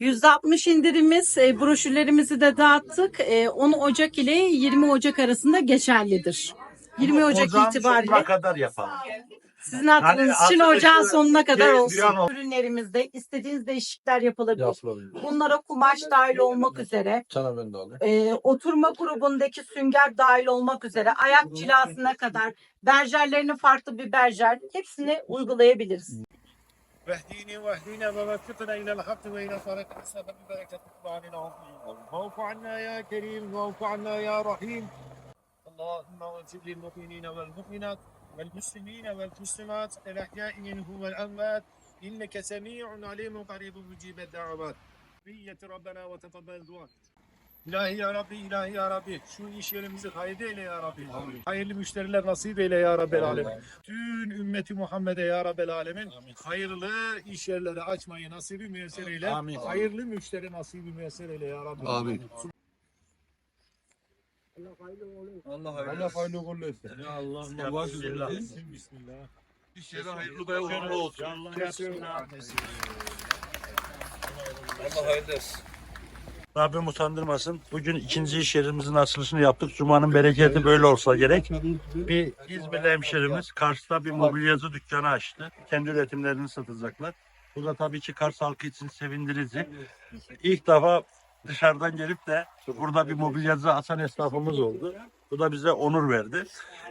%60 indirimiz, e, broşürlerimizi de dağıttık. E, 10 Ocak ile 20 Ocak arasında geçerlidir. 20 Ocak Ocağın itibariyle sonuna kadar yapalım. sizin hatırınız Yani için arkadaşlar, ocağın sonuna kadar bir- bir olsun. ol- Ürünlerimizde istediğiniz değişiklikler yapılabilir. Yapılabilir. Bunlara kumaş dahil olmak üzere, Sana ben de alayım. e, oturma grubundaki sünger dahil olmak üzere, ayak cilasına kadar, berjerlerinin farklı bir berjer, hepsini uygulayabiliriz. واهديني واهدينا ووفقنا إلى الحق وإلى طريق السبب ببركة القران العظيم واعف عنا يا كريم واعف عنا يا رحيم. اللهم اغفر للمؤمنين والمؤمنات والمسلمين والمسلمات الأحياء منهم والأموات. إنك سميع عليم قريب مجيب الدعوات. بية ربنا وتقبل دعاء İlahi ya Rabbi, ilahi ya Rabbi. Şu iş yerimizi hayırlı eyle ya Rabbi. Hayırlı müşteriler nasip eyle ya Rabbel Alemin. Tüm ümmeti Muhammed'e ya Rabbel Alemin. Hayırlı iş yerleri açmayı nasibi müyesser eyle. Amin. Hayırlı müşteri nasibi müyesser eyle ya Rabbi. Amin. Allah Allah hayırlı uğurlu etsin. Ya Allah. Bismillah. Bismillah. İş yeri hayırlı ve uğurlu olsun. Bismillah. Allah hayırlı etsin. Rabbim utandırmasın. Bugün ikinci iş yerimizin açılışını yaptık. Cuma'nın bereketi böyle olsa gerek. Bir İzmirli hemşerimiz Kars'ta bir mobilyacı dükkanı açtı. Kendi üretimlerini satacaklar. Bu da tabii ki Kars halkı için sevindirici. İlk defa dışarıdan gelip de burada bir mobilyacı açan esnafımız oldu. Bu da bize onur verdi.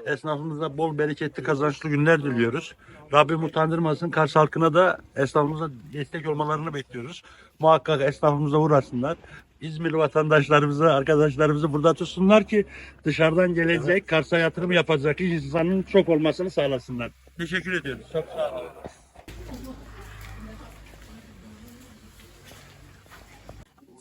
Esnafımıza bol bereketli kazançlı günler diliyoruz. Rabbim utandırmasın. Kars halkına da esnafımıza destek olmalarını bekliyoruz. Muhakkak esnafımıza uğrasınlar. İzmirli vatandaşlarımızı, arkadaşlarımızı burada tutsunlar ki dışarıdan gelecek, Kars'a yatırım yapacak insanın çok olmasını sağlasınlar. Teşekkür ediyoruz. Çok sağ olun.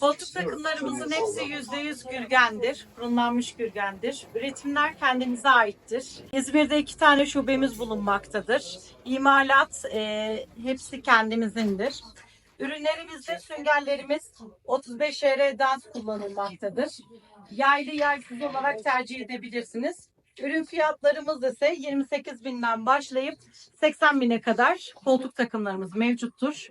Koltuk takımlarımızın hepsi yüzde yüz gürgendir. Fırınlanmış gürgendir. Üretimler kendimize aittir. İzmir'de iki tane şubemiz bulunmaktadır. İmalat e, hepsi kendimizindir. Ürünlerimizde süngerlerimiz 35 R'den kullanılmaktadır. Yaylı yaysız olarak tercih edebilirsiniz. Ürün fiyatlarımız ise 28 binden başlayıp 80 bine kadar koltuk takımlarımız mevcuttur.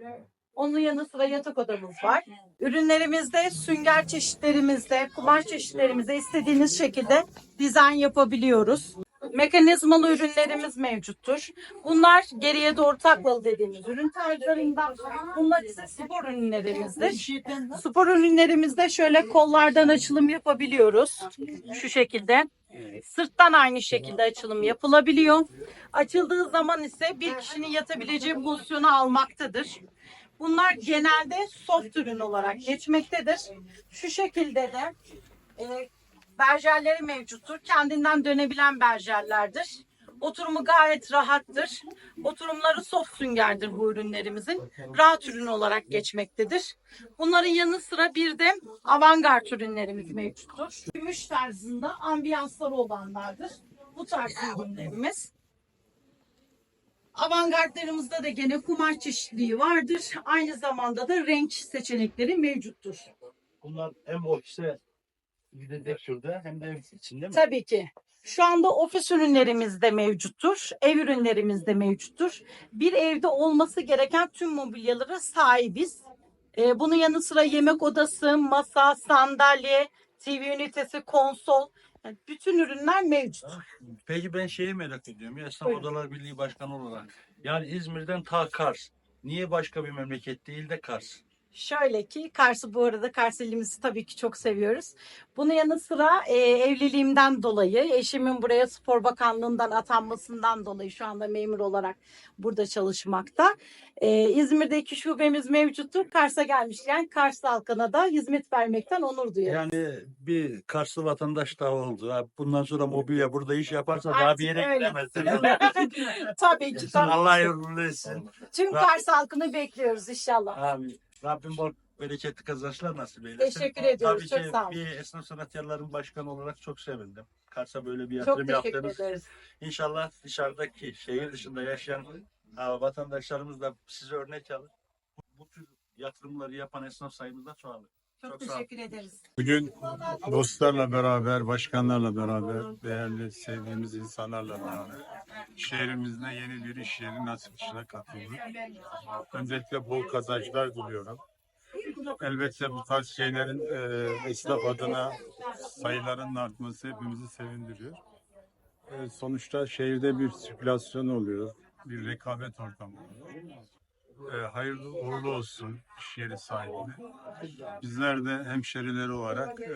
Onun yanı sıra yatak odamız var. Ürünlerimizde sünger çeşitlerimizde, kumaş çeşitlerimizde istediğiniz şekilde dizayn yapabiliyoruz. Mekanizmalı ürünlerimiz mevcuttur. Bunlar geriye doğru taklalı dediğimiz ürün tarzlarından. Bunlar ise spor ürünlerimizdir. Spor ürünlerimizde şöyle kollardan açılım yapabiliyoruz. Şu şekilde. Sırttan aynı şekilde açılım yapılabiliyor. Açıldığı zaman ise bir kişinin yatabileceği pozisyonu almaktadır. Bunlar genelde soft ürün olarak geçmektedir. Şu şekilde de e, berjerleri mevcuttur. Kendinden dönebilen berjerlerdir. Oturumu gayet rahattır. Oturumları soft süngerdir bu ürünlerimizin. Rahat ürün olarak geçmektedir. Bunların yanı sıra bir de avantgard ürünlerimiz mevcuttur. Gümüş tarzında ambiyansları olanlardır. Bu tarz ürünlerimiz. Avantgardlarımızda da gene kumaş çeşitliliği vardır. Aynı zamanda da renk seçenekleri mevcuttur. Bunlar hem ofise gidecek şurada hem de ev içinde mi? Tabii ki. Şu anda ofis ürünlerimiz de mevcuttur. Ev ürünlerimiz de mevcuttur. Bir evde olması gereken tüm mobilyalara sahibiz. Ee, bunun yanı sıra yemek odası, masa, sandalye, TV ünitesi, konsol. Yani bütün ürünler mevcut. Peki ben şeyi merak ediyorum ya Esnaf Buyurun. Odalar Birliği Başkanı olarak. Yani İzmir'den ta Kars. Niye başka bir memleket değil de Kars? Şöyle ki Kars'ı bu arada Kars ilimizi tabii ki çok seviyoruz. Bunun yanı sıra e, evliliğimden dolayı eşimin buraya Spor Bakanlığı'ndan atanmasından dolayı şu anda memur olarak burada çalışmakta. E, İzmir'de iki şubemiz mevcuttur. Kars'a gelmişken Kars halkına da hizmet vermekten onur duyuyoruz. Yani bir Karslı vatandaş daha oldu. Bundan sonra mobilya burada iş yaparsa daha Artık bir yere öyle. tabii ki. Tabii. Allah yardımcı etsin. Tüm Kars halkını bekliyoruz inşallah. Abi Rabbim bol bereketli kazançlar nasip eylesin. Teşekkür ediyoruz. Tabii Çok ki sağ olun. bir esnaf sanatkarların başkanı olarak çok sevindim. Kars'a böyle bir Çok yatırım teşekkür yaptınız. ederiz. İnşallah dışarıdaki şehir dışında yaşayan ha, vatandaşlarımız da size örnek alır. Bu, bu tür yatırımları yapan esnaf sayımız da çoğalır. Çok Çok sağ olun. teşekkür ederiz. Bugün dostlarla beraber, başkanlarla beraber, değerli sevdiğimiz insanlarla beraber şehrimizde yeni bir iş yerinin açılışına katıldık. Öncelikle bol kazançlar diliyorum. Elbette bu tarz şeylerin e, esnaf adına sayıların artması hepimizi sevindiriyor. E, sonuçta şehirde bir sirkülasyon oluyor, bir rekabet ortamı oluyor. E, hayırlı uğurlu olsun iş yeri sahibine. Bizler de hemşerileri olarak e,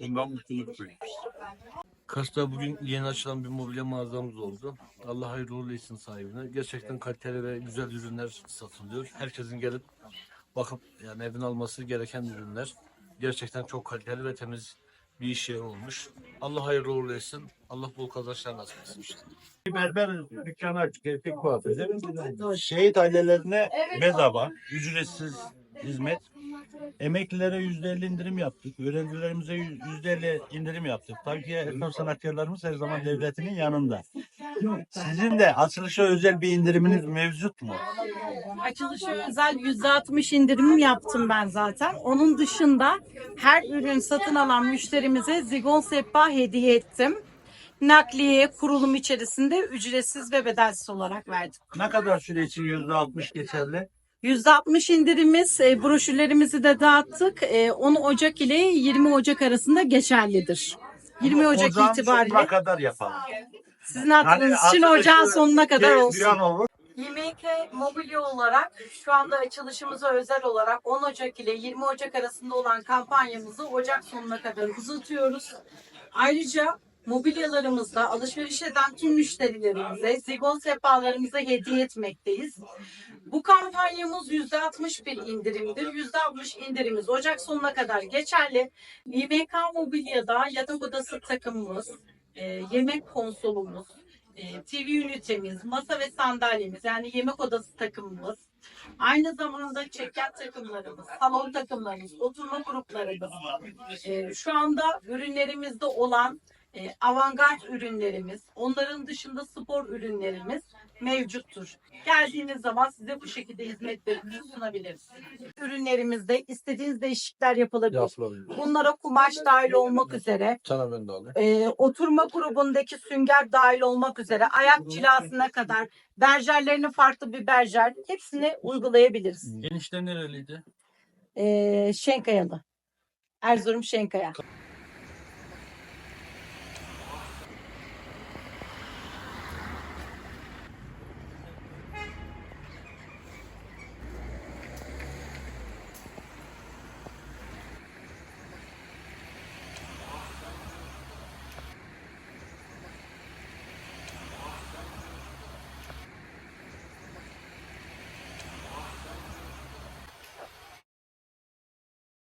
bundan mutluluk duyuyoruz. Kars'ta bugün yeni açılan bir mobilya mağazamız oldu. Allah hayırlı uğurlu etsin sahibine. Gerçekten kaliteli ve güzel ürünler satılıyor. Herkesin gelip bakıp yani evine alması gereken ürünler. Gerçekten çok kaliteli ve temiz bir iş yeri olmuş. Allah hayırlı uğurlu etsin. Allah bol kazançlar nasip etsin. Bir berber dükkanı açtık. Erkek kuaförü. Şehit ailelerine bedava, ücretsiz hizmet. Emeklilere yüzde elli indirim yaptık. Öğrencilerimize yüzde elli indirim yaptık. Tabii ki esnaf sanatkarlarımız her zaman devletinin yanında. Sizin de açılışa özel bir indiriminiz mevcut mu? Açılışa özel %60 indirim yaptım ben zaten. Onun dışında her ürün satın alan müşterimize zigon sehpa hediye ettim. Nakliye kurulum içerisinde ücretsiz ve bedelsiz olarak verdim. Ne kadar süre için yüzde altmış geçerli? %60 indirimiz e, broşürlerimizi de dağıttık. E, 10 Ocak ile 20 Ocak arasında geçerlidir. 20 Ocak Ocağın sonuna itibariyle kadar yapalım. sizin hatırınız için açılışı ocağın sonuna kadar bir- olsun. olur. YMK Mobilya olarak şu anda açılışımıza özel olarak 10 Ocak ile 20 Ocak arasında olan kampanyamızı Ocak sonuna kadar uzatıyoruz. Ayrıca mobilyalarımızda alışveriş eden tüm müşterilerimize zigon sehpalarımızı hediye etmekteyiz. Bu kampanyamız %60 bir indirimdir. %60 indirimimiz Ocak sonuna kadar geçerli. YMK Mobilya'da yatak odası takımımız, e, yemek konsolumuz, e, TV ünitemiz, masa ve sandalyemiz yani yemek odası takımımız, aynı zamanda çekyat takımlarımız, salon takımlarımız, oturma gruplarımız, e, şu anda ürünlerimizde olan e, avantgard ürünlerimiz, onların dışında spor ürünlerimiz mevcuttur. Geldiğiniz zaman size bu şekilde hizmetlerimizi sunabiliriz. Ürünlerimizde istediğiniz değişiklikler yapılabilir. Yapılabilir. Bunlara kumaş dahil olmak üzere de e, oturma grubundaki sünger dahil olmak üzere ayak cilasına kadar berjerlerinin farklı bir berjer hepsini uygulayabiliriz. Enişte nereliydi? E, Şenkayalı. Erzurum Şenkaya.